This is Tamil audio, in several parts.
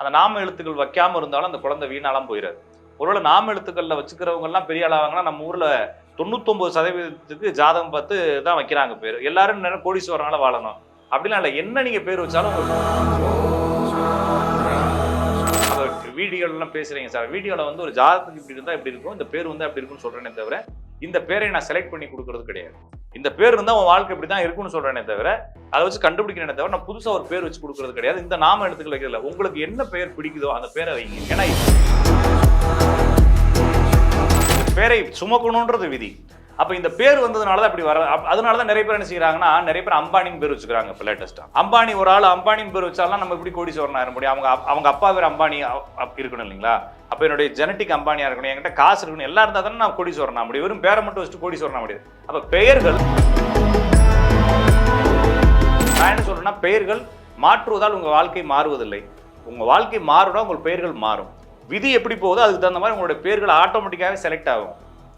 அந்த நாம எழுத்துக்கள் வைக்காம இருந்தாலும் அந்த குழந்தை வீணாலாம் போயிடாது ஒருவேளை நாம எழுத்துக்கள்ல வச்சுக்கிறவங்க எல்லாம் பெரிய ஆளாவாங்கன்னா நம்ம ஊர்ல தொண்ணூத்தொன்பது சதவீதத்துக்கு ஜாதகம் பார்த்து தான் வைக்கிறாங்க பேர். எல்லாரும் நேரம் கோடீஸ்வரனால வாழணும். அப்படிலாம் இல்லை. என்ன நீங்க பேர் வச்சாலும் வீடியோலாம் பேசுறீங்க சார். வீடியோல வந்து ஒரு ஜாதகத்துக்கு இப்படி இருந்தா இப்படி இருக்கும். இந்த பேர் வந்து அப்படி இருக்கும்னு சொல்றேனே தவிர இந்த பேரை நான் செலக்ட் பண்ணி கொடுக்கறது கிடையாது. இந்த பேர் இருந்தால் உன் வாழ்க்கை இப்படி தான் இருக்கும்னு சொல்கிறேனே தவிர அதை வச்சு கண்டுபிடிக்கிறேனே தவிர நான் புதுசாக ஒரு பேர் வச்சு கொடுக்கறது கிடையாது. இந்த நாம எடுத்துக்கல வைக்கல உங்களுக்கு என்ன பெயர் பிடிக்குதோ அந்த பேரை வைங்க. ஏன்னா இந்த பேரை சுமக்கணுன்றது விதி. அப்போ இந்த பேர் வந்ததுனால தான் இப்படி வர அதனால தான் நிறைய பேர் என்ன செய்கிறாங்கன்னா நிறைய பேர் அம்பானின்னு பேர் வச்சுக்கிறாங்க இப்போ லேட்டஸ்ட்டாக அம்பானி ஒரு ஆள் அம்பானின் பேர் வச்சாலும் நம்ம இப்படி கோடீஸ்வரன் ஆயிட முடியும்? அவங்க அவங்க அப்பா பேர் அம்பானி இருக்கணும் இல்லைங்களா? அப்போ என்னுடைய ஜெனட்டிக் அம்பானியாக இருக்கணும் என்கிட்ட காசு இருக்கணும் எல்லாம் இருந்தால் தானே நான் கோடி ஆக முடியும். வெறும் பேரை மட்டும் வச்சுட்டு கோடி ஆக முடியாது. அப்போ பெயர்கள் நான் என்ன சொல்கிறேன்னா பெயர்கள் மாற்றுவதால் உங்கள் வாழ்க்கை மாறுவதில்லை. உங்கள் வாழ்க்கை மாறுனா உங்கள் பெயர்கள் மாறும். விதி எப்படி போகுதோ அதுக்கு தகுந்த மாதிரி உங்களுடைய பெயர்கள் ஆட்டோமேட்டிக்காகவே செலக்ட் ஆகும்.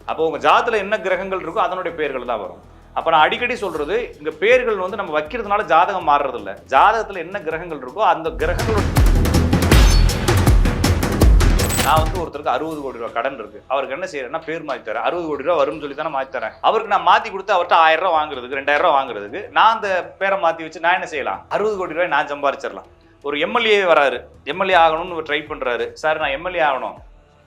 அப்போ உங்கள் ஜாதத்தில் என்ன கிரகங்கள் இருக்கோ அதனுடைய பெயர்கள் தான் வரும். அப்போ நான் அடிக்கடி சொல்கிறது இங்கே பேர்கள் வந்து நம்ம வைக்கிறதுனால ஜாதகம் மாறுறதில்ல. ஜாதகத்தில் என்ன கிரகங்கள் இருக்கோ அந்த கிரகங்களோட நான் வந்து ஒருத்தருக்கு அறுபது கோடி ரூபா கடன் இருக்கு. அவருக்கு என்ன செய்யறேன்னா பேர் மாத்தி தரேன். அறுபது கோடி ரூபா வரும்னு சொல்லி தானே மாத்தி தரேன். அவருக்கு நான் மாத்தி கொடுத்து அவர்கிட்ட ஆயிரம் ரூபா வாங்குறதுக்கு ரெண்டாயிரம் ரூபா வாங்குறதுக்கு நான் அந்த பேரை மாத்தி வச்சு நான் என்ன செய்யலாம்? அறுபது கோடி ரூபாய் நான் சம்பாரிச்சிடலாம். ஒரு எம்எல்ஏ வராரு. எம்எல்ஏ ஆகணும்னு ட்ரை பண்றாரு. சார் நான் எம்எல்ஏ ஆகணும்.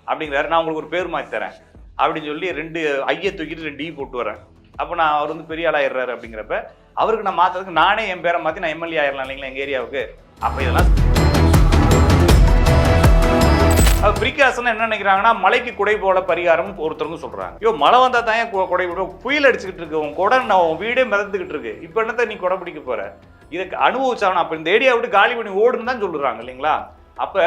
அப்படிங்கிறாரு. நான் உங்களுக்கு ஒரு பேர் மாத்தி தரேன். அப்படின்னு சொல்லி ரெண்டு ஐயை தூக்கிட்டு ரெண்டு ஈ போட்டு வரேன் அப்போ நான் அவர் வந்து பெரிய ஆளாயிடுறாரு அப்படிங்கிறப்ப அவருக்கு நான் மாற்றுறதுக்கு நானே என் பேரை மாற்றி நான் எம்எல்ஏ ஆயிடலாம் இல்லைங்களா எங்கள் ஏரியாவுக்கு? அப்போ இதெல்லாம் அது பிரிகாசன் என்ன நினைக்கிறாங்கன்னா மலைக்கு குடை போல பரிகாரம் ஒருத்தருங்க சொல்றாங்க. ஐயோ மழை வந்தா தான் ஏன் கு- குடை போட புயல் அடிச்சுக்கிட்டு இருக்கு உன் குடை நான் உன் வீடே மிதந்துக்கிட்டு இருக்கு. இப்போ என்னத்த நீ குடை பிடிக்க போற? இதுக்கு அனுபவிச்சாகணும். அப்போ இந்த ஏரியா விட்டு காலி பண்ணி ஓடுன்னு தான் சொல்லுறாங்க இல்லைங்களா? அப்போ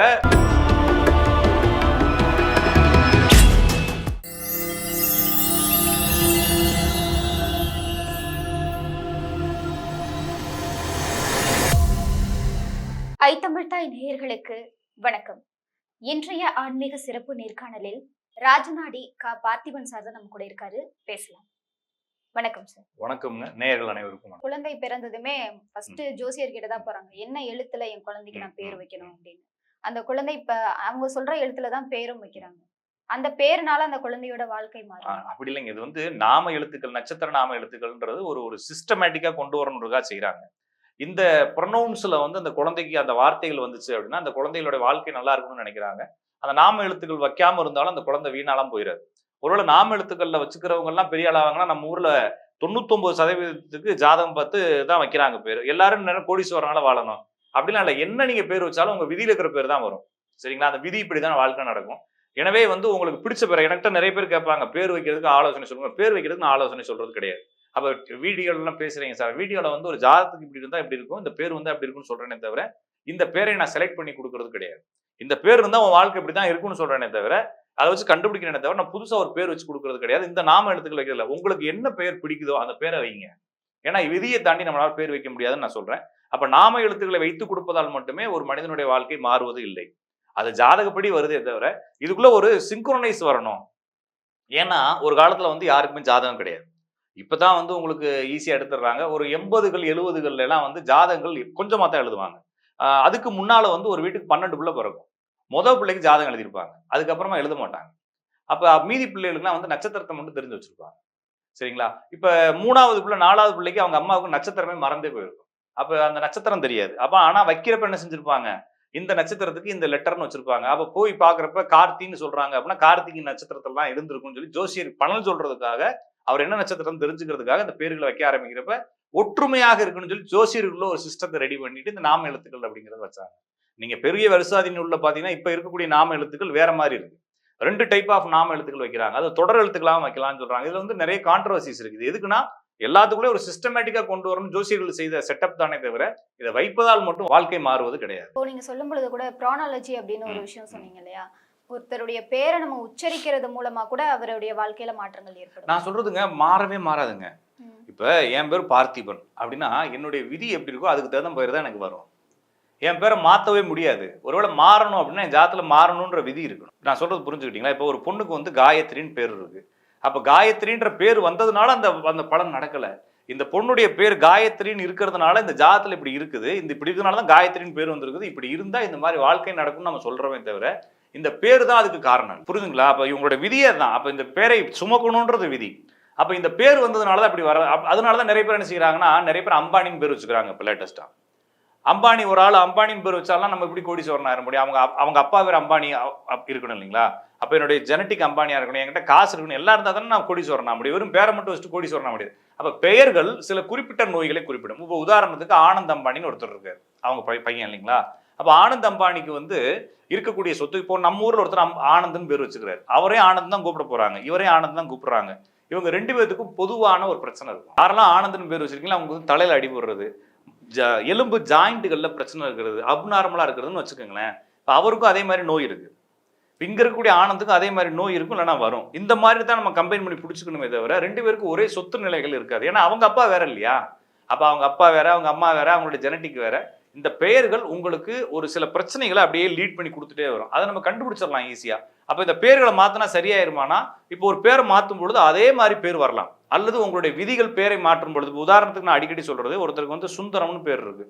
ஐத்தமிழ்தாய் நேயர்களுக்கு வணக்கம். இன்றைய ஆன்மீக சிறப்பு நேர்காணலில் ராஜநாடி கா. பார்த்திபன் சார் தான் நம்ம கூட இருக்காரு. பேசலாம். வணக்கம் சார். வணக்கம்ங்க. நேயர்கள் அனைவருக்கும் வணக்கம். குழந்தை பிறந்ததுமே ஃபர்ஸ்ட் ஜோசியர் கிட்ட தான் போறாங்க. என்ன எழுத்துல என் குழந்தைக்கு நான் பேர் வைக்கணும் அப்படின்னு. அந்த குழந்தை இப்ப அவங்க சொல்ற எழுத்துல தான் பேரும் வைக்கிறாங்க. அந்த பேருனால அந்த குழந்தையோட வாழ்க்கை மாறும். அப்படி இல்லைங்க. இது வந்து நாம எழுத்துக்கள் நட்சத்திர நாம எழுத்துக்கள்ன்றது ஒரு ஒரு சிஸ்டமேட்டிக்கா கொண்டு வரணுன்றதா செய்றாங்க. இந்த ப்ரொனவுன்ஸில் வந்து அந்த குழந்தைக்கு அந்த வார்த்தைகள் வந்துச்சு அப்படின்னா அந்த குழந்தைகளோட வாழ்க்கை நல்லா இருக்கணும்னு நினைக்கிறாங்க. அந்த நாம எழுத்துக்கள் வைக்காமல் இருந்தாலும் அந்த குழந்தை வீணாலாம் போயிடாது ஒருவேளை நாம எழுத்துக்களில் வச்சுக்கிறவங்க எல்லாம் பெரிய ஆளாவாங்கன்னா நம்ம ஊரில் தொண்ணூத்தொம்பது சதவீதத்துக்கு ஜாதகம் பார்த்து தான் வைக்கிறாங்க பேர். எல்லாரும் நேரம் கோடீஸ்வரனால வாழணும். அப்படிலாம் இல்லை. என்ன நீங்கள் பேர் வச்சாலும் உங்கள் விதியில் இருக்கிற பேர் தான் வரும். சரிங்களா? அந்த விதி இப்படிதான் வாழ்க்கை நடக்கும். எனவே வந்து உங்களுக்கு பிடிச்ச பேர் என்கிட்ட நிறைய பேர் கேட்பாங்க. பேர் வைக்கிறதுக்கு ஆலோசனை சொல்லுங்க. பேர் வைக்கிறதுக்கு நான் ஆலோசனை சொல்றது கிடையாது. அப்போ வீடியோலாம் பேசுகிறீங்க சார். வீடியோவில் வந்து ஒரு ஜாதகத்துக்கு இப்படி இருந்தால் இப்படி இருக்கும் இந்த பேர் வந்து அப்படி இருக்கும்னு சொல்கிறேனே தவிர இந்த பேரை நான் செலக்ட் பண்ணி கொடுக்கறது கிடையாது. இந்த பேர் இருந்தால் உன் வாழ்க்கை இப்படி தான் இருக்கும்னு சொல்கிறேனே தவிர அதை வச்சு கண்டுபிடிக்கிறேனே தவிர நான் புதுசாக ஒரு பேர் வச்சு கொடுக்கறது கிடையாது. இந்த நாம எழுத்துக்கள் வைக்கிறதுல உங்களுக்கு என்ன பேர் பிடிக்குதோ அந்த பேரை வைங்க. ஏன்னா விதியை தாண்டி நம்மளால் பேர் வைக்க முடியாதுன்னு நான் சொல்கிறேன் அப்போ நாம எழுத்துக்களை வைத்து கொடுப்பதால் மட்டுமே ஒரு மனிதனுடைய வாழ்க்கை மாறுவது இல்லை. அது ஜாதகப்படி வருதே தவிர இதுக்குள்ளே ஒரு சிங்க்ரோனைஸ் வரணும். ஏன்னா ஒரு காலத்தில் வந்து யாருக்குமே ஜாதகம் கிடையாது. இப்போ தான் வந்து உங்களுக்கு ஈஸியாக எடுத்துடுறாங்க. ஒரு எண்பதுகள் எழுபதுகள்ல எல்லாம் வந்து ஜாதகங்கள் கொஞ்சமாக தான் எழுதுவாங்க. அதுக்கு முன்னால வந்து ஒரு வீட்டுக்கு பன்னெண்டு பிள்ளை பிறக்கும். முதல் பிள்ளைக்கு ஜாதகம் எழுதியிருப்பாங்க. அதுக்கப்புறமா எழுத மாட்டாங்க. அப்போ மீதி பிள்ளைகளுக்குலாம் வந்து நட்சத்திரத்தை மட்டும் தெரிஞ்சு வச்சிருப்பாங்க. சரிங்களா? இப்போ மூணாவது பிள்ளை நாலாவது பிள்ளைக்கு அவங்க அம்மாவுக்கு நட்சத்திரமே மறந்தே போயிருக்கும். அப்போ அந்த நட்சத்திரம் தெரியாது. அப்போ ஆனால் வைக்கிறப்ப என்ன செஞ்சுருப்பாங்க? இந்த நட்சத்திரத்துக்கு இந்த லெட்டர்னு வச்சிருப்பாங்க. அப்போ போய் பார்க்குறப்ப கார்த்தின்னு சொல்றாங்க அப்படின்னா கார்த்திகை நட்சத்திரத்துல தான் இருந்திருக்கும்னு சொல்லி ஜோசியர் பலன் சொல்றதுக்காக அவர் என்ன நட்சத்திரம் தெரிஞ்சுக்கிறதுக்காக அந்த பேர்களை வைக்க ஆரம்பிக்கிறப்ப ஒற்றுமையாக இருக்குன்னு சொல்லி ஜோசியருக்குள்ள ஒரு சிஸ்டத்தை ரெடி பண்ணிட்டு இந்த நாம எழுத்துக்கள் அப்படிங்கறத வச்சாங்க. நீங்க பெரிய வருசாதின் உள்ள பாத்தீங்கன்னா இப்ப இருக்கக்கூடிய நாம எழுத்துக்கள் வேற மாதிரி இருக்கு. ரெண்டு டைப் ஆஃப் நாம எழுத்துக்கள் வைக்கிறாங்க. அது தொடர் எழுத்துக்களாகவும் வைக்கலாம்னு சொல்றாங்க. இதுல வந்து நிறைய கான்ட்ரவர்சிஸ் இருக்குது. எதுக்குன்னா எல்லாத்துக்குள்ளே ஒரு சிஸ்டமேட்டிக்கா கொண்டு வரணும் ஜோசியர்கள் செய்த செட்டப் தானே தவிர இதை வைப்பதால் மட்டும் வாழ்க்கை மாறுவது கிடையாது. இப்போ நீங்க சொல்லும் பொழுது கூட ப்ரானாலஜி அப்படின்னு ஒரு விஷயம். சொன்னீங்க இல்லையா? ஒருத்தருடைய பேரை நம்ம உச்சரிக்கிறது மூலமா கூட அவருடைய வாழ்க்கையில மாற்றங்கள் ஏற்படும். நான் சொல்றதுங்க மாறவே மாறாதுங்க. இப்ப என் பேர் பார்த்திபன். அப்படின்னா என்னுடைய விதி எப்படி இருக்கோ அதுக்கு தகுந்த பேர் தான் எனக்கு வரும். என் பேரை மாத்தவே முடியாது. ஒருவேளை மாறணும் அப்படின்னா என் ஜாத்துல மாறணுன்ற விதி இருக்கணும். நான் சொல்றது புரிஞ்சுக்கிட்டீங்களா? இப்போ ஒரு பொண்ணுக்கு வந்து காயத்ரின்னு பேர் இருக்கு. அப்ப காயத்ரின்ற பேர் வந்ததுனால அந்த அந்த பலன் நடக்கல. இந்த பொண்ணுடைய பேர் காயத்ரின்னு இருக்கிறதுனால இந்த ஜாதத்துல இப்படி இருக்குது. இந்த இப்படி இருக்கிறதுனால தான் காயத்ரின்னு பேர் வந்திருக்குது. இப்படி இருந்தா இந்த மாதிரி வாழ்க்கை நடக்கும்னு நம்ம சொல்றோமே தவிர இந்த பேர் தான் அதுக்கு காரணம். புரியுதுங்களா? அப்போ இவங்களோட விதியே தான் அப்போ இந்த பேரை சுமக்கணுன்றது விதி. அப்போ இந்த பேர் வந்ததுனால தான் இப்படி வர அதனால தான் நிறைய பேர் என்ன செய்கிறாங்கன்னா நிறைய பேர் அம்பானின்னு பேர் வச்சுக்கிறாங்க இப்போ லேட்டஸ்ட்டாக அம்பானி ஒரு ஆள் அம்பானின்னு பேர் வச்சாலாம் நம்ம இப்படி கோடீஸ்வரன் ஆயிட முடியும்? அவங்க அவங்க அப்பா பேர் அம்பானி இருக்கணும் இல்லைங்களா? அப்போ என்னுடைய ஜெனட்டிக் அம்பானியாக இருக்கணும் என்கிட்ட காசு இருக்கணும் எல்லாம் இருந்தால் தானே நான் கோடீஸ்வரன் ஆக முடியும். வெறும் பேரை மட்டும் வச்சுட்டு கோடீஸ்வரன் ஆக முடியாது. அப்போ பெயர்கள் சில குறிப்பிட்ட நோய்களை குறிப்பிடும். இப்போ உதாரணத்துக்கு ஆனந்த் அம்பானின்னு ஒருத்தர் இருக்கார். அவங்க பையன் இல்லைங்களா? அப்போ ஆனந்த் அம்பானிக்கு வந்து இருக்கக்கூடிய சொத்து. இப்போ நம்ம ஊரில் ஒருத்தர் அம்- ஆனந்த்னு பேர் வச்சுக்கிறாரு. அவரே ஆனந்த் தான் கூப்பிட போறாங்க. இவரே ஆனந்த் தான் கூப்பிடுறாங்க. இவங்க ரெண்டு பேர்த்துக்கும் பொதுவான ஒரு பிரச்சனை இருக்கும். யாரெல்லாம் ஆனந்த்னு பேர் வச்சிருக்கீங்களா அவங்க வந்து தலையில அடி போடுறது ஜ- எலும்பு ஜாயிண்ட்டுகளில் பிரச்சனை இருக்கிறது அப்நார்மலாக இருக்கிறதுன்னு வச்சுக்கோங்களேன். இப்போ அவருக்கும் அதே மாதிரி நோய் இருக்கு. இங்கே இங்க இருக்கக்கூடிய ஆனந்துக்கும் அதே மாதிரி நோய் இருக்கும் இல்லைனா வரும். இந்த மாதிரி தான் நம்ம கம்பைன் பண்ணி பிடிச்சிக்கணுமே தவிர ரெண்டு பேருக்கும் ஒரே சொத்து நிலைகள் இருக்காது. ஏன்னா அவங்க அப்பா வேற இல்லையா? அப்போ அவங்க அப்பா வேற அவங்க அம்மா வேற அவங்களுடைய ஜெனட்டிக் வேற. இந்த பெயர்கள் உங்களுக்கு ஒரு சில பிரச்சனைகளை அப்படியே லீட் பண்ணி கொடுத்துட்டே வரும். அதை நம்ம கண்டுபிடிச்சிடலாம் ஈஸியா அப்ப இந்த பேர்களை மாத்தினா சரியாயிருமானா? இப்போ ஒரு பேரை மாற்றும் பொழுது அதே மாதிரி பேர் வரலாம். அல்லது உங்களுடைய விதிகள் பேரை மாற்றும் பொழுது உதாரணத்துக்கு நான் அடிக்கடி சொல்றது ஒருத்தருக்கு வந்து சுந்தரம்னு பேர் இருக்கு.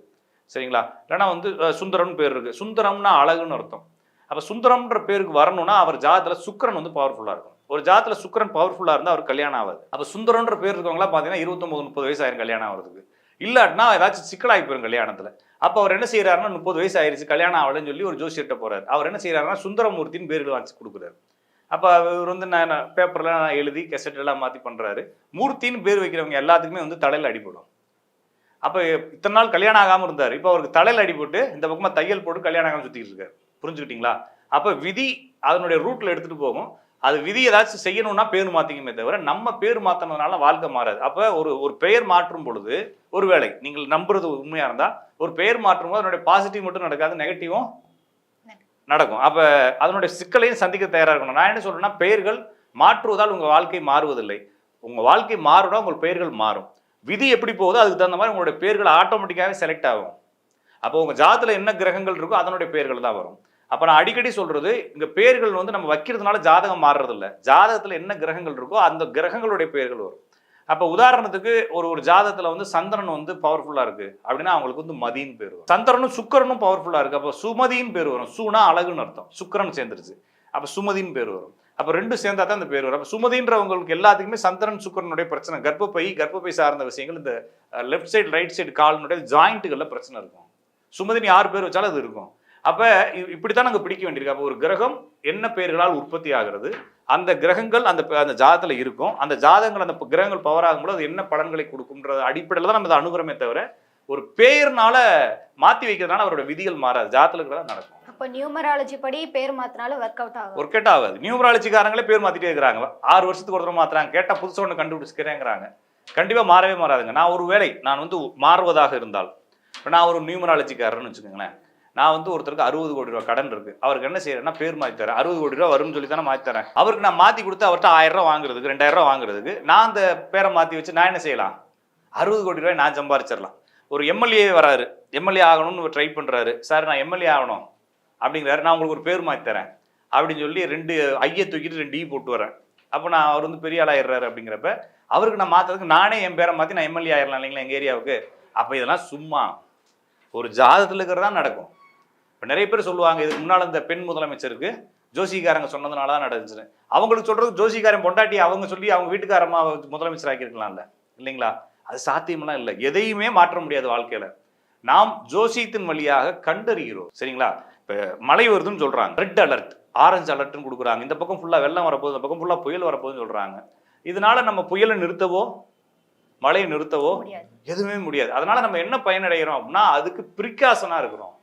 சரிங்களா? இல்லைன்னா வந்து சுந்தரம்னு பேர் இருக்கு. சுந்தரம்னா அழகுன்னு அர்த்தம். அப்ப சுந்தரம்ன்ற பேருக்கு வரணும்னா அவர் ஜாதத்துல சுக்கரன் வந்து பவர்ஃபுல்லா இருக்கும் ஒரு ஜாதத்துல சுக்கரன் பவர்ஃபுல்லா இருந்தா அவர் கல்யாணம் ஆகாது அப்ப சுந்தரம்ன்ற பேர் இருக்கவங்களா பாத்தீங்கன்னா இருபத்தொன்பது முப்பது வயசு ஆயிரம் கல்யாணம் ஆகிறதுக்கு. இல்லாட்டினா ஏதாச்சும் சிக்கலாகி போயிடும் கல்யாணத்துல. அப்போ அவர் என்ன செய்யறாருன்னா முப்பது வயசு ஆயிடுச்சு கல்யாணம் ஆகலன்னு சொல்லி ஒரு ஜோசியர்கிட்ட போறாரு. அவர் என்ன செய்யறாருன்னா சுந்தரமூர்த்தின்னு பேர் வாங்கி கொடுக்குறாரு. அப்போ இவர் வந்து நான் பேப்பர்லாம் எழுதி கெசட் எல்லாம் மாற்றி பண்ணுறாரு மூர்த்தின்னு பேர் வைக்கிறவங்க எல்லாத்துக்குமே வந்து தலையில் அடிபடும். அப்போ இத்தனை நாள் கல்யாணம் ஆகாமல் இருந்தார். இப்போ அவருக்கு தலையில் அடிபட்டு இந்த பக்கமாக தையல் போட்டு கல்யாணம் ஆகாமல் சுற்றிக்கிட்டு இருக்காரு. புரிஞ்சுக்கிட்டீங்களா? அப்போ விதி அதனுடைய ரூட்டில் எடுத்துகிட்டு போகும். அது விதி ஏதாச்சும் செய்யணும்னா பேர் மாற்றிக்குமே தவிர நம்ம பேர் மாற்றினதுனால வாழ்க்கை மாறாது. அப்போ ஒரு ஒரு பெயர் மாற்றும் பொழுது ஒரு வேலை நீங்கள் நம்புறது உண்மையாக இருந்தால் ஒரு பெயர் மாற்றும் போது அதனுடைய பாசிட்டிவ் மட்டும் நடக்காது நெகட்டிவும் நடக்கும். அப்போ அதனுடைய சிக்கலையும் சந்திக்க தயாராக இருக்கணும். நான் என்ன சொல்கிறேன்னா பெயர்கள் மாற்றுவதால் உங்கள் வாழ்க்கை மாறுவதில்லை. உங்கள் வாழ்க்கை மாறுனா உங்கள் பெயர்கள் மாறும். விதி எப்படி போகுதோ அதுக்கு தகுந்த மாதிரி உங்களுடைய பெயர்கள் ஆட்டோமேட்டிக்காகவே செலக்ட் ஆகும். அப்போ உங்கள் ஜாதத்தில் என்ன கிரகங்கள் இருக்கோ அதனுடைய பெயர்கள் தான் வரும். அப்ப நான் அடிக்கடி சொல்றது இங்க பேர்கள் வந்து நம்ம வைக்கிறதுனால ஜாதகம் மாறுறது இல்ல ஜாதகத்துல என்ன கிரகங்கள் இருக்கோ அந்த கிரகங்களுடைய பெயர்கள் வரும். அப்ப உதாரணத்துக்கு ஒரு ஒரு ஜாதகத்துல வந்து சந்திரன் வந்து பவர்ஃபுல்லா இருக்கு. அப்படின்னா அவங்களுக்கு வந்து மதின்னு பேர் வரும். சந்திரனும் சுக்கரனும் பவர்ஃபுல்லா இருக்கு. அப்ப சுமதின்னு பேர் வரும். சுனா அழகுன்னு அர்த்தம். சுக்கரன் சேர்ந்துருச்சு. அப்ப சுமதின்னு பேர் வரும். அப்ப ரெண்டும் சேர்ந்தா தான் இந்த பேர் வரும். அப்ப சுமதின்றவங்களுக்கு எல்லாத்துக்குமே சந்திரன் சுக்கரனுடைய பிரச்சனை. கர்ப்பப்பை கர்ப்பப்பை சார்ந்த விஷயங்கள் இந்த லெஃப்ட் சைடு ரைட் சைடு காலினுடைய ஜாயிண்ட்டுகள்ல பிரச்சனை இருக்கும். சுமதின்னு யார் பேர் வச்சாலும் அது இருக்கும். அப்ப இப்படித்தான் நாங்க பிடிக்க வேண்டியிருக்கு. அப்போ ஒரு கிரகம் என்ன பெயர்களால் உற்பத்தி ஆகிறது? அந்த கிரகங்கள் அந்த அந்த ஜாதத்துல இருக்கும். அந்த ஜாதகங்கள் அந்த கிரகங்கள் பவர் ஆகும்போது அது என்ன பலன்களை கொடுக்கும்ன்ற அடிப்படையில் தான் நம்ம அதை அணுகுறோமே தவிர ஒரு பெயர்னால மாத்தி வைக்கிறதுனால அவரோட விதிகள் மாறாது. ஜாதத்துல இருக்கிறதா நடக்கும். அப்போ நியூமராலஜி படி பேர் மாத்தினாலும் ஒர்க் அவுட் ஆகும். ஒர்க் அவுட் ஆகாது. நியூமராலஜிக்காரங்களே பேர் மாத்திட்டே இருக்கிறாங்க. ஆறு வருஷத்துக்கு ஒரு தடவை மாத்துறாங்க. கேட்டா புதுசா ஒன்று கண்டுபிடிச்சிக்கிறேங்கிறாங்க. கண்டிப்பா மாறவே மாறாதுங்க. நான் ஒரு வேளை நான் வந்து மாறுவதாக இருந்தால் இப்போ நான் ஒரு நியூமராலஜிக்காரர்னு வச்சுக்கோங்களேன். நான் வந்து ஒருத்தருக்கு அறுபது கோடி ரூபா கடன் இருக்கு. அவருக்கு என்ன செய்யறேன்னா பேர் மாத்தி தரேன். அறுபது கோடி ரூபா வரும்னு சொல்லி தானே மாத்தி தரேன். அவருக்கு நான் மாத்தி கொடுத்து அவர்கிட்ட ஆயிரம் ரூபா வாங்குறதுக்கு ரெண்டாயிரம் ரூபா வாங்குறதுக்கு நான் அந்த பேரை மாத்தி வச்சு நான் என்ன செய்யலாம்? அறுபது கோடி ரூபாய் நான் சம்பாரிச்சிடலாம். ஒரு எம்எல்ஏ வராரு. எம்எல்ஏ ஆகணும்னு ட்ரை பண்றாரு. சார் நான் எம்எல்ஏ ஆகணும். அப்படிங்கிறாரு. நான் உங்களுக்கு ஒரு பேர் மாத்தி தரேன். அப்படின்னு சொல்லி ரெண்டு ஐயை தூக்கிட்டு ரெண்டு ஈ போட்டு வரேன் அப்போ நான் அவர் வந்து பெரிய ஆளாயிடுறாரு அப்படிங்கிறப்ப அவருக்கு நான் மாற்றுறதுக்கு நானே என் பேரை மாற்றி நான் எம்எல்ஏ ஆயிடலாம் இல்லைங்களா எங்கள் ஏரியாவுக்கு? அப்போ இதெல்லாம் சும்மா. ஒரு ஜாதகத்தில் இருக்கிறதா நடக்கும். இப்போ நிறைய பேர் சொல்லுவாங்க இதுக்கு முன்னால் இந்த பெண் முதலமைச்சருக்கு ஜோசிகாரங்க சொன்னதுனால தான் நடந்துச்சுன்னு அவங்களுக்கு சொல்றது ஜோசிகாரன் பொண்டாட்டி அவங்க சொல்லி அவங்க வீட்டுக்காரமா முதலமைச்சர் ஆக்கியிருக்கலாம்ல. இல்லைங்களா? அது சாத்தியமெல்லாம் இல்லை. எதையுமே மாற்ற முடியாது வாழ்க்கையில. நாம் ஜோசியத்தின் வழியாக கண்டறிகிறோம். சரிங்களா? இப்போ மழை வருதுன்னு சொல்றாங்க. ரெட் அலர்ட் ஆரஞ்சு அலர்ட்னு கொடுக்குறாங்க. இந்த பக்கம் ஃபுல்லா வெள்ளம் வரப்போகுது இந்த பக்கம் ஃபுல்லா புயல் வரப்போகுதுன்னு சொல்றாங்க. இதனால நம்ம புயலை நிறுத்தவோ மழையை நிறுத்தவோ எதுவுமே முடியாது. அதனால நம்ம என்ன பயனடைகிறோம் அப்படின்னா அதுக்கு பிரிகாசனா இருக்கிறோம்.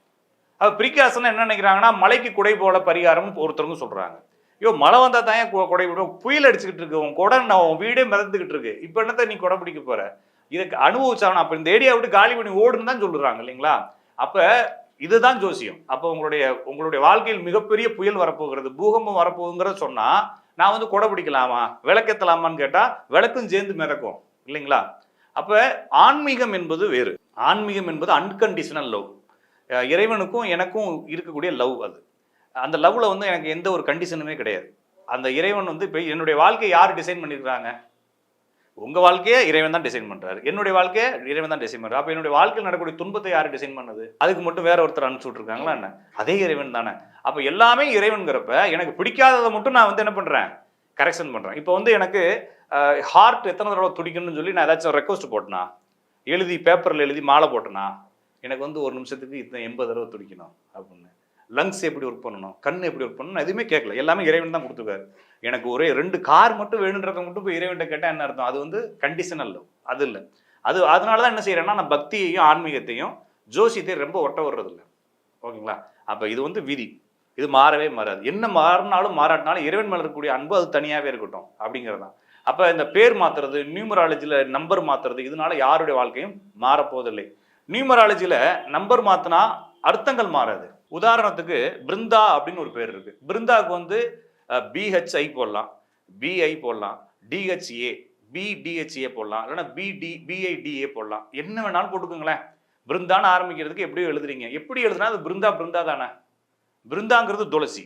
அது பிரிகாசனா என்ன நினைக்கிறாங்கன்னா மலைக்கு குடை போல பரிகாரம் ஒருத்தருங்க சொல்கிறாங்க ஐயோ மழை வந்தால் தான் ஏன் கு- குடை விடும்? புயல் அடிச்சுக்கிட்டு இருக்கு உன் குடை நான் உன் வீடே மிதந்துக்கிட்டு இருக்கு. இப்போ என்னத்தை நீ குடை பிடிக்க போகிற இதுக்கு அனுபவிச்சாகணும். அப்போ இந்த ஏரியா விட்டு காலி பண்ணி ஓடுன்னு தான் சொல்லுறாங்க இல்லைங்களா? அப்போ இதுதான் ஜோசியம். அப்போ உங்களுடைய உங்களுடைய வாழ்க்கையில் மிகப்பெரிய புயல் வரப்போகிறது பூகம்பம் வரப்போகுங்கிறத சொன்னால் நான் வந்து குடை பிடிக்கலாமா? விளக்கத்தலாமான்னு கேட்டால் விளக்கும் சேர்ந்து மிதக்கும் இல்லைங்களா? அப்போ ஆன்மீகம் என்பது வேறு. ஆன்மீகம் என்பது அன்கண்டிஷனல் லவ் இறைவனுக்கும் எனக்கும் இருக்கக்கூடிய லவ் அது. அந்த லவ்வில் வந்து எனக்கு எந்த ஒரு கண்டிஷனுமே கிடையாது. அந்த இறைவன் வந்து இப்போ என்னுடைய வாழ்க்கையை யார் டிசைன் பண்ணியிருக்கிறாங்க உங்கள் வாழ்க்கையை இறைவன் தான் டிசைன் பண்ணுறாரு என்னுடைய வாழ்க்கையை இறைவன் தான் டிசைன் பண்ணுறாரு அப்போ என்னுடைய வாழ்க்கையில் நடக்கக்கூடிய துன்பத்தை யார் டிசைன் பண்ணுது? அதுக்கு மட்டும் வேற ஒருத்தர் அனுப்பிச்சு விட்ருக்காங்களா என்ன? அதே இறைவன் தானே. அப்போ எல்லாமே இறைவன்கிறப்ப எனக்கு பிடிக்காததை மட்டும் நான் வந்து என்ன பண்ணுறேன் கரெக்ஷன் பண்ணுறேன் இப்போ வந்து எனக்கு ஹார்ட் எத்தனை தடவை துடிக்கணும்னு சொல்லி நான் ஏதாச்சும் ரெக்வஸ்ட் போட்டேனா? எழுதி பேப்பரில் எழுதி மாலை போட்டேனா? எனக்கு வந்து ஒரு நிமிஷத்துக்கு இத்தனை எண்பது தடவை துடிக்கணும் அப்படின்னு. லங்ஸ் எப்படி ஒர்க் பண்ணணும் கண் எப்படி ஒர்க் பண்ணணும் எதுவுமே கேட்கல. எல்லாமே இறைவன் தான் கொடுத்துருக்காரு. எனக்கு ஒரே ரெண்டு கார் மட்டும் வேணுன்றத மட்டும் போய் இறைவன்ட்ட கேட்டால் என்ன அர்த்தம்? அது வந்து கண்டிஷனல் அது இல்லை. அது அதனால தான் என்ன செய்கிறேன்னா நான் பக்தியையும் ஆன்மீகத்தையும் ஜோசியத்தையும் ரொம்ப ஒட்ட வர்றதில்ல ஓகேங்களா? அப்போ இது வந்து விதி. இது மாறவே மாறாது. என்ன மாறினாலும் மாறாட்டினாலும் இறைவன் மேலே இருக்கக்கூடிய அன்பு அது தனியாகவே இருக்கட்டும் அப்படிங்கிறது தான் அப்போ இந்த பேர் மாற்றுறது நியூமராலஜியில் நம்பர் மாத்துறது இதனால யாருடைய வாழ்க்கையும் மாறப்போவதில்லை. நியூமராலஜியில் நம்பர் மாற்றினா அர்த்தங்கள் மாறாது. உதாரணத்துக்கு பிருந்தா அப்படின்னு ஒரு பேர் இருக்குது பிருந்தாவுக்கு வந்து பிஹெச்ஐ போடலாம். பிஐ போடலாம். டிஹெச்ஏ பிடிஹெச்ஏ போடலாம். இல்லைன்னா பிடி பிஐடிஏ போடலாம். என்ன வேணாலும் போட்டுக்கோங்களேன். பிருந்தான்னு ஆரம்பிக்கிறதுக்கு எப்படியோ எழுதுறீங்க. எப்படி எழுதுனா அது பிருந்தா பிருந்தா தானே. பிருந்தாங்கிறது துளசி.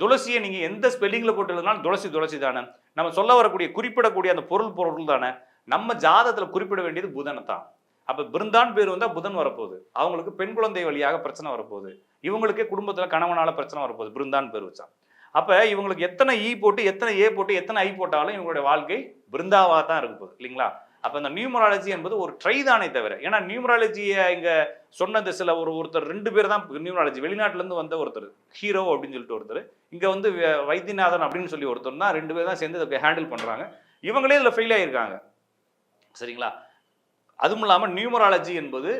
துளசியை நீங்கள் எந்த ஸ்பெல்லிங்கில் போட்டு எழுதினாலும் துளசி துளசி தானே. நம்ம சொல்ல வரக்கூடிய குறிப்பிடக்கூடிய அந்த பொருள் பொருள் தானே. நம்ம ஜாதத்தில் குறிப்பிட வேண்டியது புதனை தான் அப்போ பிருந்தான் பேர் வந்தால் புதன் வரப்போகுது. அவங்களுக்கு பெண் குழந்தை வழியாக பிரச்சனை வரப்போகுது. இவங்களுக்கே குடும்பத்தில் கணவனால பிரச்சனை வரப்போகுது பிருந்தான் பேர் வச்சா. அப்போ இவங்களுக்கு எத்தனை ஈ போட்டு எத்தனை ஏ போட்டு எத்தனை ஐ போட்டாலும் இவங்களுடைய வாழ்க்கை பிருந்தாவாக தான் இருக்க போகுது இல்லைங்களா? அப்போ இந்த நியூமராலஜி என்பது ஒரு ட்ரை தானே தவிர ஏன்னா நியூமராலஜியை இங்கே சொன்னது சில ஒரு ஒருத்தர் ரெண்டு பேர் தான் நியூமராலஜி. வெளிநாட்டிலேருந்து வந்த ஒருத்தர் ஹீரோ அப்படின்னு சொல்லிட்டு ஒருத்தர். இங்கே வந்து வைத்தியநாதன் அப்படின்னு சொல்லி ஒருத்தர் தான் ரெண்டு பேர் தான் சேர்ந்து இதை ஹேண்டில் பண்ணுறாங்க இவங்களே இதில் ஃபெயில் ஆகியிருக்காங்க சரிங்களா? அதுவும் இல்லாமல் நியூமராலஜி என்பது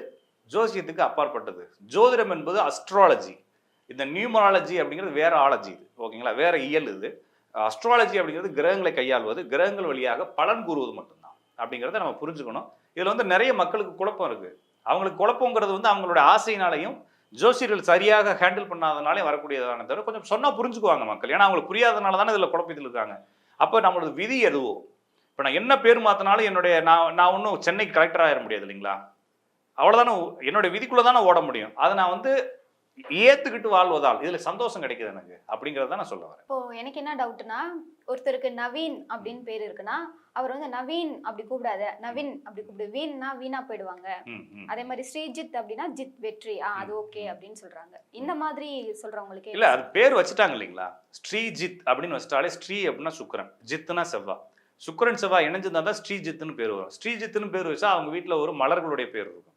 ஜோசியத்துக்கு அப்பாற்பட்டது. ஜோதிடம் என்பது அஸ்ட்ராலஜி இந்த நியூமராலஜி அப்படிங்கிறது வேற ஆலஜி இது. ஓகேங்களா? வேற இயல் இது. அஸ்ட்ராலஜி அப்படிங்கிறது கிரகங்களை கையாள்வது கிரகங்கள் வழியாக பலன் கூறுவது மட்டும்தான் அப்படிங்கிறத நம்ம புரிஞ்சுக்கணும். இதில் வந்து நிறைய மக்களுக்கு குழப்பம் இருக்குது அவங்களுக்கு குழப்பங்கிறது வந்து அவங்களோட ஆசையினாலையும் ஜோசியர்கள் சரியாக ஹேண்டில் பண்ணாதனாலே வரக்கூடியதான தவிர கொஞ்சம் சொன்னால் புரிஞ்சுக்குவாங்க மக்கள். ஏன்னா அவங்களுக்கு புரியாதனால தானே இதில் குழப்பத்தில் இருக்காங்க. அப்போ நம்மளோட விதி எதுவோ இப்போ நான் என்ன பேர் மாத்தினாலும் என்னுடைய நான் நான் ஒன்றும் சென்னைக்கு கலெக்டர் ஆயிட முடியாது இல்லைங்களா? அவ்வளோதானே என்னுடைய விதிக்குள்ளே தானே ஓட முடியும். அதை நான் வந்து ஏத்துக்கிட்டு வாழ்வதால் இதுல சந்தோஷம் கிடைக்குது எனக்கு அப்படிங்கறத நான் சொல்ல வரேன். இப்போ எனக்கு என்ன டவுட்னா ஒருத்தருக்கு நவீன் அப்படின்னு பேர் இருக்குன்னா அவர் வந்து நவீன் அப்படி கூப்பிடாத நவீன் அப்படி கூப்பிடு வீண்னா வீணா போயிடுவாங்க. அதே மாதிரி ஸ்ரீஜித் அப்படின்னா ஜித் வெற்றி ஆ அது ஓகே அப்படின்னு சொல்றாங்க. இந்த மாதிரி சொல்றவங்களுக்கு இல்ல அது பேர் வச்சுட்டாங்க இல்லைங்களா? ஸ்ரீஜித் அப்படின்னு வச்சுட்டாலே ஸ்ரீ அப்படின்னா சுக்கிரன் ஜித்னா செவ்வா. சுக்கரன் செவ்வாய் இணைஞ்சிருந்தா தான் ஸ்ரீஜித்துன்னு பேர் வரும். ஸ்ரீஜித்துன்னு பேர் வச்சா அவங்க வீட்டில் ஒரு மலர்களுடைய பேர் இருக்கும்.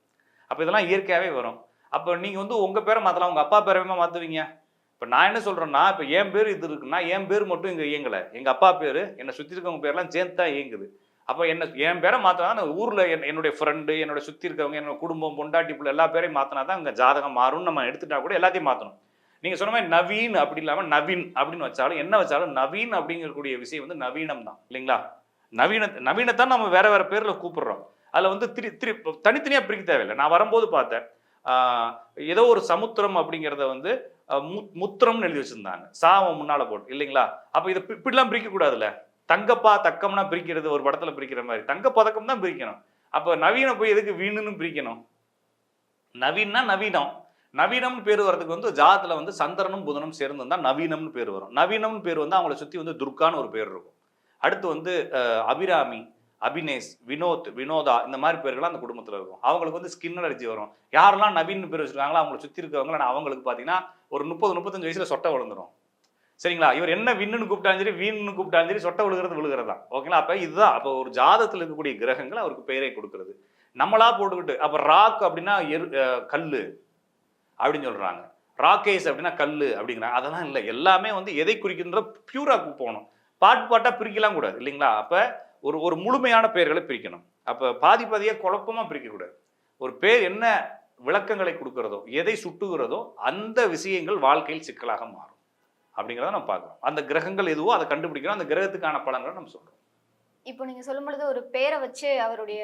அப்போ இதெல்லாம் இயற்கையாகவே வரும். அப்போ நீங்கள் வந்து உங்கள் பேரை மாற்றலாம் உங்கள் அப்பா பேரவே மாற்றுவீங்க இப்போ நான் என்ன சொல்கிறேன்னா இப்போ என் பேர் இது இருக்குன்னா என் பேர் மட்டும் இங்கே இயங்கலை. எங்கள் அப்பா பேர் என்னை சுற்றி இருக்கவங்க பேர்லாம் சேர்ந்து தான் இயங்குது. அப்போ என்ன என் பேரை மாற்றினா நான் ஊரில் என் என்னுடைய ஃப்ரெண்டு என்னோட சுற்றி இருக்கவங்க என்னோட குடும்பம் பொண்டாட்டி பிள்ளை எல்லா பேரையும் மாற்றினா தான் இங்கே ஜாதகம் மாறும்னு நம்ம எடுத்துட்டா கூட எல்லாத்தையும் மாற்றணும் நீங்க சொன்ன மாதிரி நவீன் அப்படி இல்லாம நவீன் அப்படின்னு வச்சாலும் என்ன வச்சாலும் நவீன் அப்படிங்கக்கூடிய விஷயம் வந்து நவீனம் தான் இல்லைங்களா? நவீன நவீனத்தான் நம்ம வேற வேற பேர்ல கூப்பிடுறோம். அதுல வந்து திரி திரி தனித்தனியா பிரிக்க தேவையில்லை. நான் வரும்போது பார்த்தேன். ஏதோ ஒரு சமுத்திரம் அப்படிங்கிறத வந்து மு- முத்திரம்னு எழுதி வச்சிருந்தாங்க. சாவம் முன்னால போட்டு இல்லைங்களா? அப்ப இதை இப்படிலாம் பிரிக்க கூடாதுல்ல? தங்கப்பா தக்கம்னா பிரிக்கிறது ஒரு படத்துல பிரிக்கிற மாதிரி. தங்க பதக்கம் தான் பிரிக்கணும். அப்ப நவீன போய் எதுக்கு வீணுன்னு பிரிக்கணும்? நவீன்னா நவீனம். நவீனம்னு பேர் வரதுக்கு வந்து ஜாதத்தில் வந்து சந்திரனும் புதனும் சேர்ந்து வந்தா நவீனம்னு பேர் வரும். நவீனம்னு பேர் வந்து அவங்கள சுற்றி வந்து துர்கான்னு ஒரு பேர் இருக்கும். அடுத்து வந்து அபிராமி அபினேஷ் வினோத் வினோதா இந்த மாதிரி பேர்கள்லாம் அந்த குடும்பத்தில் இருக்கும். அவங்களுக்கு வந்து ஸ்கின் அலர்ஜி வரும். யாரெல்லாம் நவீன் பேர் வச்சிருக்காங்களோ அவங்கள சுற்றி இருக்கவங்க அவங்களுக்கு பார்த்தீங்கன்னா ஒரு முப்பது முப்பத்தஞ்சு வயசில் சொட்டை விழுந்துரும். சரிங்களா? இவர் என்ன விண்ணுன்னு கூப்பிட்டாலும் சரி வீணுன்னு கூப்பிட்டாலும் சரி சொட்டை விழுகிறது விழுகிறதா? ஓகேங்களா? அப்போ இதுதான். அப்போ ஒரு ஜாதத்தில் இருக்கக்கூடிய கிரகங்கள் அவருக்கு பெயரை கொடுக்கறது. நம்மளா போட்டுக்கிட்டு அப்போ ராக் அப்படின்னா எரு கல் அப்படின்னு சொல்கிறாங்க ராகேஷ் அப்படின்னா கல் அப்படிங்கிறாங்க அதெல்லாம் இல்லை. எல்லாமே வந்து எதை குறிக்கின்ற பியூரா போகணும். பாட்டு பாட்டாக பிரிக்கலாம் கூடாது இல்லைங்களா? அப்போ ஒரு ஒரு முழுமையான பெயர்களை பிரிக்கணும். அப்போ பாதி பாதியாக குழப்பமாக பிரிக்கக்கூடாது ஒரு பேர் என்ன விளக்கங்களை கொடுக்குறதோ எதை சுட்டுகிறதோ அந்த விஷயங்கள் வாழ்க்கையில் சிக்கலாக மாறும். அப்படிங்கிறத நம்ம பார்க்குறோம் அந்த கிரகங்கள் எதுவோ அதை கண்டுபிடிக்கிறோம் அந்த கிரகத்துக்கான பலன்களை நம்ம சொல்கிறோம் இப்போ நீங்கள் சொல்லும் பொழுது ஒரு பேரை வச்சு அவருடைய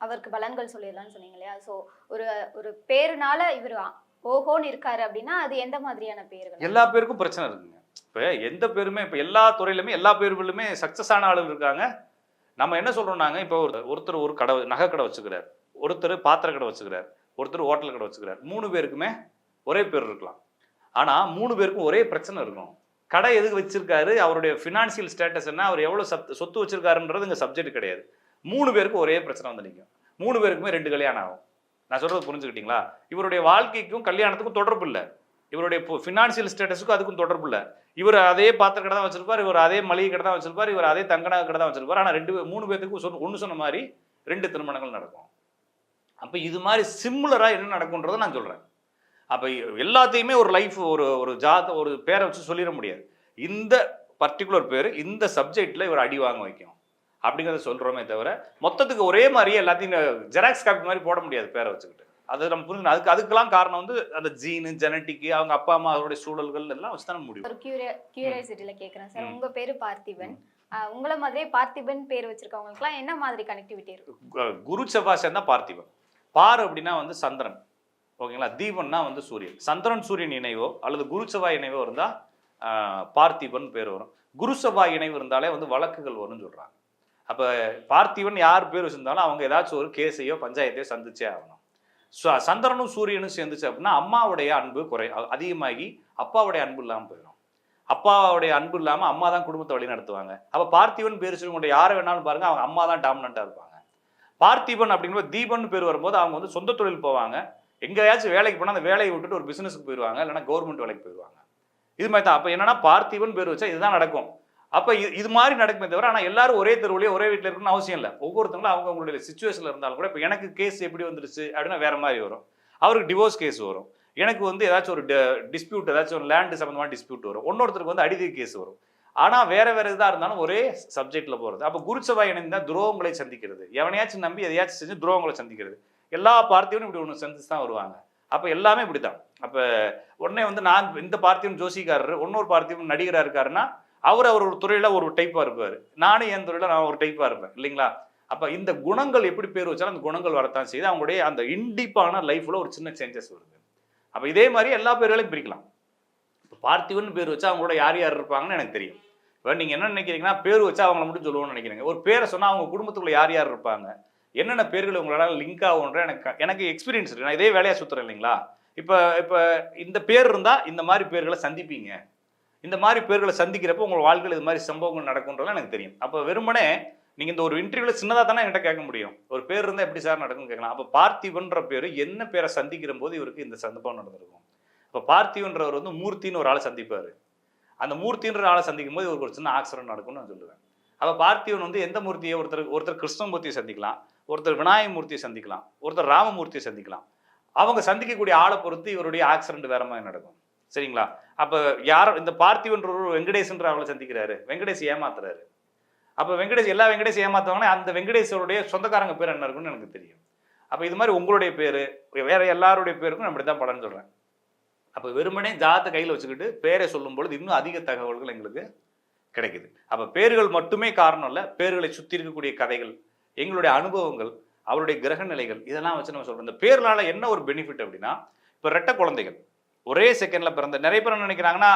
அவருக்கு பலன்கள் சொல்லிடலாம்னு சொன்னீங்க இல்லையா? ஸோ ஒரு ஒரு பேருனால இவர் ஓஹோன்னு இருக்காரு அப்படின்னா அது எந்த மாதிரியான பேர்கள்? எல்லா பேருக்கும் பிரச்சனை இருக்குங்க. இப்போ எந்த பேருமே இப்போ எல்லா துறையிலுமே எல்லா பேர்களுமே சக்ஸஸ் ஆன ஆளுங்க இருக்காங்க. நம்ம என்ன சொல்கிறோம்னாங்க இப்போ ஒரு ஒருத்தர் ஒரு கடை நகை கடை வச்சுக்கிறார். ஒருத்தர் பாத்திர கடை வச்சுக்கிறார். ஒருத்தர் ஹோட்டல் கடை வச்சுக்கிறார். மூணு பேருக்குமே ஒரே பேர் இருக்கலாம். ஆனால் மூணு பேருக்கும் ஒரே பிரச்சனை இருக்கும் கடை எதுக்கு வச்சிருக்காரு? அவருடைய ஃபினான்சியல் ஸ்டேட்டஸ் என்ன? அவர் எவ்வளோ சத் சொத்து வச்சிருக்காருன்றது இங்கே சப்ஜெக்ட் கிடையாது. மூணு பேருக்கும் ஒரே பிரச்சனை வந்து நிற்கும் மூணு பேருக்குமே ரெண்டு கல்யாணம் ஆகும். நான் சொல்றது புரிஞ்சுக்கிட்டீங்களா? இவருடைய வாழ்க்கைக்கும் கல்யாணத்துக்கும் தொடர்பு இல்லை. இவருடைய ஃபினான்சியல் ஸ்டேட்டஸுக்கும் அதுக்கும் தொடர்பு இல்லை. இவர் அதே பாத்திர கடை தான் வச்சிருப்பார் இவர் அதே மளிகை கடை தான் வச்சிருப்பார் இவர் அதே தங்கடா கடை தான் வச்சிருப்பார். ஆனால் ரெண்டு மூணு பேத்துக்கும் சொன்ன ஒன்று சொன்ன மாதிரி ரெண்டு திருமணங்கள் நடக்கும். அப்போ இது மாதிரி சிம்லராக என்ன நடக்கும்ன்றதை நான் சொல்கிறேன் அப்போ எல்லாத்தையுமே ஒரு லைஃப் ஒரு ஒரு ஜாத ஒரு பேரை வச்சு சொல்லிட முடியாது. இந்த பர்டிகுலர் பேர் இந்த சப்ஜெக்டில் இவர் அடி வாங்க வைக்கும். அப்படிங்கிறத சொல்கிறோமே தவிர மொத்தத்துக்கு ஒரே மாதிரியே எல்லாத்தையும் ஜெராக்ஸ் காப்பி மாதிரி போட முடியாது பேரை வச்சுக்கிட்டு. அது நம்ம புரிஞ்சுக்கணும். அதுக்கு அதுக்கெல்லாம் காரணம் வந்து அந்த ஜீனு ஜெனட்டிக்கு அவங்க அப்பா அம்மா அவருடைய சூழல்கள் எல்லாம் வச்சு தான் முடியும். ஒரு கியூரியாசிட்டியில கேக்குறேன் சார். ம். உங்க பேரு பார்த்திபன். உங்களை மாதிரியே பார்த்திபன் பேர் வச்சிருக்கவங்களுக்குலாம் என்ன மாதிரி கனெக்டிவிட்டி இருக்கும் கு- குரு செவ்வாய் சேர்ந்தா பார்த்திபன். பார் அப்படின்னா வந்து சந்திரன். ஓகேங்களா? தீபன்னா வந்து சூரியன். சந்திரன் சூரியன் இணைவோ அல்லது குரு செவ்வாய் இணைவோ இருந்தா ஆஹ், பார்த்திபன் பேர் வரும். குரு செவ்வாய் இணைவு இருந்தாலே வந்து வழக்குகள் வரும்னு சொல்றாங்க. அப்போ பார்த்திவன் யார் பேர் வச்சிருந்தாலும் அவங்க ஏதாச்சும் ஒரு கேஸையோ பஞ்சாயத்தையோ சந்திச்சே ஆகணும். சந்திரனும் சூரியனும் சேர்ந்துச்சு அப்படின்னா அம்மாவுடைய அன்பு குறை அதிகமாகி அப்பாவுடைய அன்பு இல்லாமல் போயிடும். அப்பாவுடைய அன்பு இல்லாமல் அம்மா தான் குடும்பத்தை வழி நடத்துவாங்க. அப்போ பார்த்திவன் பேர் வச்சுருக்கவங்க யாரை வேணாலும் பாருங்க அவங்க அம்மா தான் டாமினண்ட்டாக இருப்பாங்க. பார்த்திபன் அப்படிங்கும்போது தீபன் பேர் வரும்போது அவங்க வந்து சொந்த தொழில் போவாங்க. எங்கேயாச்சும் வேலைக்கு போனால் அந்த வேலையை விட்டுட்டு ஒரு பிசினஸ்க்கு போயிடுவாங்க இல்லைன்னா கவர்மெண்ட் வேலைக்கு போயிடுவாங்க இது மாதிரி தான். அப்போ என்னன்னா பார்த்திபன் பேர் வச்சா இதுதான் நடக்கும். அப்போ இது இது மாதிரி நடக்குமே தவிர ஆனால் எல்லாரும் ஒரே தெருவுலேயே ஒரே வீட்டில் இருக்கணும்னு அவசியம் இல்லை. ஒவ்வொருத்தங்களும் அவங்க அவங்களுடைய சுச்சுவேஷனில் இருந்தாலும் கூட இப்போ எனக்கு கேஸ் எப்படி வந்துருச்சு அப்படின்னா வேறு மாதிரி வரும். அவருக்கு டிவோர்ஸ் கேஸ் வரும். எனக்கு வந்து ஏதாச்சும் ஒரு டிஸ்பியூட் ஏதாச்சும் ஒரு லேண்டு சம்மந்தமான டிஸ்பியூட் வரும். ஒன்னொருத்தருக்கு வந்து அடிதடி கேஸ் வரும். ஆனால் வேற வேற இதாக இருந்தாலும் ஒரே சப்ஜெக்டில் போகிறது அப்போ குருச்சபாய் இணைந்தா துரோகங்களை சந்திக்கிறது. எவனையாச்சும் நம்பி எதையாச்சும் செஞ்சு துரோகங்களை சந்திக்கிறது. எல்லா பார்த்தியும் இப்படி ஒன்று சந்திச்சு தான் வருவாங்க. அப்போ எல்லாமே இப்படி தான் அப்போ உடனே வந்து நான் இந்த பார்த்தியும் ஜோசிக்காரர் இன்னொரு பார்த்தியும் நடிகராக இருக்காருன்னா அவர் அவர் ஒரு துறையில் ஒரு டைப்பாக இருப்பார். நானும் என் துறையில் நான் ஒரு டைப்பாக இருப்பேன் இல்லைங்களா? அப்போ இந்த குணங்கள் எப்படி பேர் வச்சாலும் அந்த குணங்கள் வரத்தான் செய்யுது. அவங்களுடைய அந்த இன்டீப்பான லைஃப்பில் ஒரு சின்ன சேஞ்சஸ் வருது. அப்போ இதே மாதிரி எல்லா பேர்களையும் பிரிக்கலாம். இப்போ பார்த்திவன் பேர் வச்சா அவங்களோட யார் யார் இருப்பாங்கன்னு எனக்கு தெரியும். இப்போ நீங்கள் என்ன நினைக்கிறீங்கன்னா பேர் வச்சா அவங்கள மட்டும் சொல்லுவோம்னு நினைக்கிறீங்க. ஒரு பேரை சொன்னால் அவங்க குடும்பத்துக்குள்ள யார் யார் இருப்பாங்க? என்னென்ன பேர்கள் உங்களால் லிங்க் ஆகுன்ற எனக்கு எனக்கு எக்ஸ்பீரியன்ஸ் இருக்குது நான் இதே வேலையாக சுற்றுறேன் இல்லைங்களா? இப்போ இப்போ இந்த பேர் இருந்தால் இந்த மாதிரி பேர்களை சந்திப்பீங்க. இந்த மாதிரி பேர்களை சந்திக்கிறப்போ உங்கள் வாழ்க்கையில் இது மாதிரி சம்பவங்கள் நடக்கும்ன்றதுலாம் எனக்கு தெரியும். அப்போ வெறுமனே நீங்கள் இந்த ஒரு இன்டர்வியூவில் சின்னதாக தானே என்கிட்ட கேட்க முடியும். ஒரு பேர் இருந்தால் எப்படி சார் நடக்கும்னு கேட்கலாம். அப்போ பார்த்திவன்ற பேர் என்ன பேரை சந்திக்கிற போது இவருக்கு இந்த சந்தர்ப்பம் நடந்திருக்கும். இப்போ பார்த்திவன்றவர் வந்து மூர்த்தின்னு ஒரு ஆளை சந்திப்பார். அந்த மூர்த்தின்ற ஆளை சந்திக்கும் போது இவருக்கு ஒரு சின்ன ஆக்சிடென்ட் நடக்கும்னு நான் சொல்லுவேன். அப்போ பார்த்திவன் வந்து எந்த மூர்த்தியை ஒருத்தர் ஒருத்தர் கிருஷ்ணமூர்த்தியை சந்திக்கலாம் ஒருத்தர் விநாயகமூர்த்தியை சந்திக்கலாம் ஒருத்தர் ராமமூர்த்தியை சந்திக்கலாம். அவங்க சந்திக்கக்கூடிய ஆளை பொறுத்து இவருடைய ஆக்சிடென்ட் வேற மாதிரி நடக்கும். சரிங்களா? அப்போ யார் இந்த பார்த்திவன்ற ஒரு வெங்கடேஷ்ன்ற அவளை சந்திக்கிறாரு. வெங்கடேஷ் ஏமாத்துறாரு. அப்போ வெங்கடேஷ் எல்லா வெங்கடேஷ் ஏமாத்துவாங்கன்னா அந்த வெங்கடேஷருடைய சொந்தக்காரங்க பேர் என்ன இருக்குன்னு எனக்கு தெரியும். அப்போ இது மாதிரி உங்களுடைய பேர் வேற எல்லாருடைய பேருக்கும் நான் இப்படி தான் படம்னு சொல்கிறேன் அப்போ வெறுமனே ஜாதத்தை கையில் வச்சுக்கிட்டு பேரை சொல்லும் பொழுது இன்னும் அதிக தகவல்கள் எங்களுக்கு கிடைக்குது. அப்போ பேர்கள் மட்டுமே காரணம் இல்லை பேர்களை சுற்றி இருக்கக்கூடிய கதைகள் எங்களுடைய அனுபவங்கள் அவருடைய கிரக நிலைகள் இதெல்லாம் வச்சு நம்ம சொல்கிறோம் இந்த பேர்னால என்ன ஒரு பெனிஃபிட் அப்படின்னா இப்போ ரெட்ட குழந்தைகள் ஒரே செகண்ட்ல பிறந்த நிறைய பேர் என்ன நினைக்கிறாங்கன்னா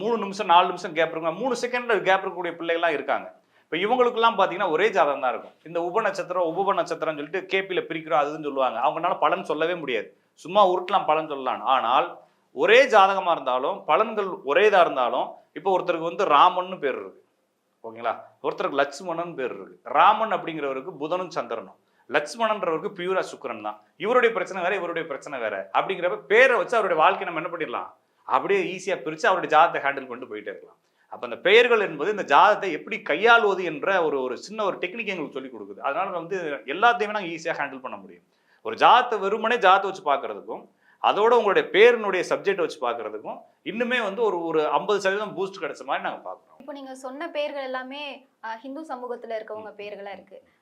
மூணு நிமிஷம் நாலு நிமிஷம் கேப் இருக்கும் மூணு செகண்ட்ல கேப் இருக்கக்கூடிய பிள்ளைகள்லாம் இருக்காங்க. இப்போ இவங்களுக்குலாம் பார்த்தீங்கன்னா ஒரே ஜாதகம் தான் இருக்கும். இந்த உப நட்சத்திரம் உப நட்சத்திரம்னு சொல்லிட்டு கேபியில் பிரிக்கிறோம் அதுன்னு சொல்லுவாங்க. அவங்களால பலன் சொல்லவே முடியாது. சும்மா உருட்டலாம் பலன் சொல்லலாம். ஆனால் ஒரே ஜாதகமாக இருந்தாலும் பலன்கள் ஒரேதாக இருந்தாலும் இப்போ ஒருத்தருக்கு வந்து ராமன்னு பேர் இருக்கு. ஓகேங்களா? ஒருத்தருக்கு லட்சுமணன் பேர் இருக்கு. ராமன் அப்படிங்கிறவருக்கு புதனும் சந்திரனும். லட்சுமணன்றவருக்கு பியூரா சுக்கிரன் தான். இவருடைய பிரச்சனை வேற இவருடைய பிரச்சனை வேற. அப்படிங்கிறப்ப பேரை வச்சு அவருடைய வாழ்க்கை நம்ம என்ன பண்ணிடலாம்? அப்படியே ஈஸியா பிரிச்சு அவருடைய ஜாதத்தை ஹேண்டில் பண்ணிட்டு போயிட்டே இருக்கலாம். அப்ப அந்த பெயர்கள் என்பது இந்த ஜாதத்தை எப்படி கையாளுவது என்ற ஒரு ஒரு சின்ன ஒரு டெக்னிக் எங்களுக்கு சொல்லி கொடுக்குது. அதனால வந்து எல்லாத்தையுமே நாங்கள் ஈஸியாக ஹேண்டில் பண்ண முடியும். ஒரு ஜாதத்தை வெறுமனே ஜாதத்தை வச்சு பார்க்கறதுக்கும் அதோட உங்களுடைய பேரினுடைய சப்ஜெக்ட் வச்சு பார்க்கறதுக்கும் இன்னுமே வந்து ஒரு ஒரு ஐம்பது சதவீதம் பூஸ்ட் கிடைச்ச மாதிரி நாங்கள் பார்க்குறோம். இப்போ நீங்க சொன்ன பேர்கள் எல்லாமே ஹிந்து சமூகத்துல இருக்கவங்க பேர்களா இருக்கு. ஆஹ்,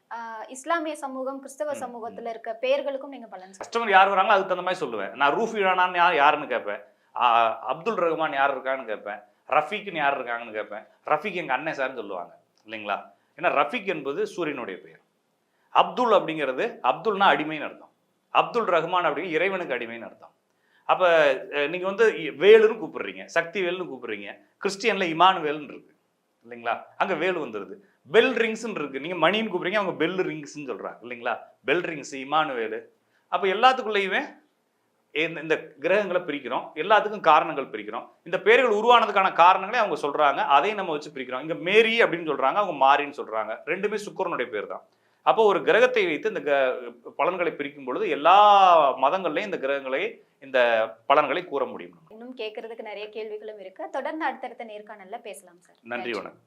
இஸ்லாமிய சமூகம் கிறிஸ்தவ சமூகத்துல இருக்க பேர்களுக்கும் நீங்க பலன். கஸ்டமர் யார் வராங்களோ அதுக்கு தகுந்த மாதிரி சொல்லுவேன். நான் ரூஃபி ரானான்னு யார் யாருன்னு கேட்பேன். அப்துல் ரஹ்மான் யார் இருக்கான்னு கேட்பேன். ரஃபீக்னு யார் இருக்காங்கன்னு கேட்பேன். ரஃபீக் எங்கள் அண்ணன் சார்னு சொல்லுவாங்க. இல்லைங்களா? ஏன்னா ரஃபீக் என்பது சூரியனுடைய பெயர். அப்துல் அப்படிங்கிறது அப்துல்னா அடிமைன்னு அர்த்தம். அப்துல் ரஹ்மான் அப்படிங்கிற இறைவனுக்கு அடிமைன்னு அர்த்தம். அப்போ நீங்கள் வந்து வேலுன்னு கூப்பிடுறீங்க. சக்தி வேலுன்னு கூப்பிடுறீங்க. கிறிஸ்டியனில் இமானுவேல்னு இருக்கு. இல்லைங்களா? அங்கே வேலு வந்துடுது பெல் ரிங்ஸ்ன்னு இருக்கு. நீங்கள் மணின்னு கூப்பிடுறீங்க அவங்க பெல் ரிங்ஸ்ன்னு சொல்கிறாங்க இல்லைங்களா? Bell rings Emmanuel. அப்போ எல்லாத்துக்குள்ளேயுமே இந்த இந்த கிரகங்களை பிரிக்கிறோம். எல்லாத்துக்கும் காரணங்கள் பிரிக்கிறோம். இந்த பேர்கள் உருவானதுக்கான காரணங்களே அவங்க சொல்கிறாங்க அதையும் நம்ம வச்சு பிரிக்கிறோம். இங்கே மேரி அப்படின்னு சொல்கிறாங்க அவங்க மாரின்னு சொல்கிறாங்க ரெண்டுமே சுக்கரனுடைய பேர் தான். அப்போ ஒரு கிரகத்தை வைத்து இந்த பலன்களை பிரிக்கும் பொழுது எல்லா மதங்கள்லயும் இந்த கிரகங்களை இந்த பலன்களை கூற முடியும். இன்னும் கேட்கறதுக்கு நிறைய கேள்விகளும் இருக்கு. தொடர்ந்து அடுத்தடுத்த நேர்காணல்ல பேசலாம் சார். நன்றி. வணக்கம்.